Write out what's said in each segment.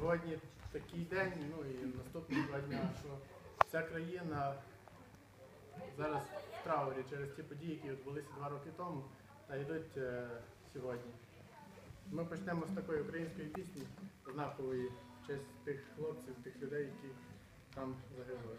сьогодні такий день, ну і наступні два дня, що вся країна зараз в траурі через ті події, які відбулися два роки тому та йдуть е, сьогодні. Ми почнемо з такої української пісні, знакової в честь тих хлопців, тих людей, які там загинули.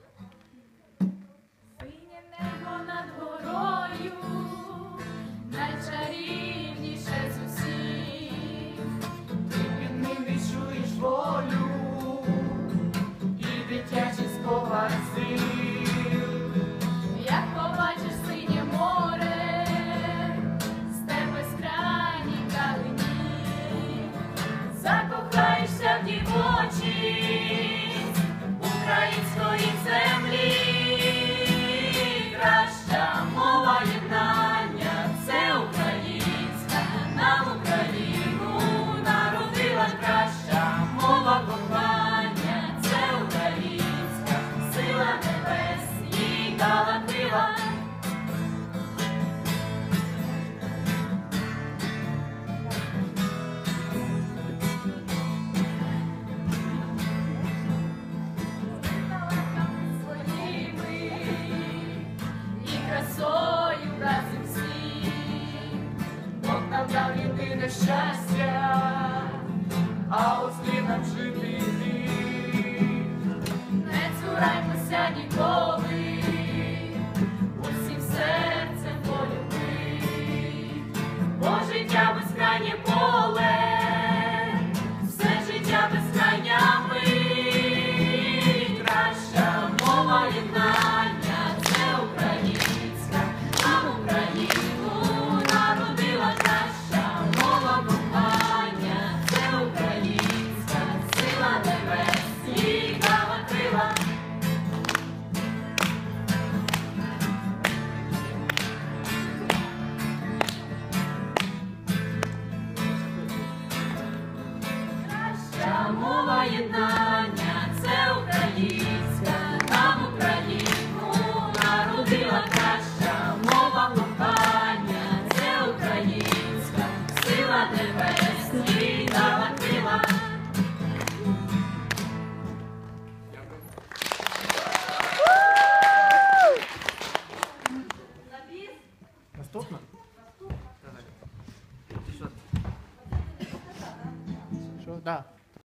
Щастя, а ось слід нам жити. Не цураймося ніколи, усім серцем полюби, бо життя безкрайнє поле, все життя безкрайня мить. краща мова єднання, Найкраща мова єднання це українська, нам Україну народила краща мова кохання, це українська, сила небесні наватила. Наступна? Наступна. Да.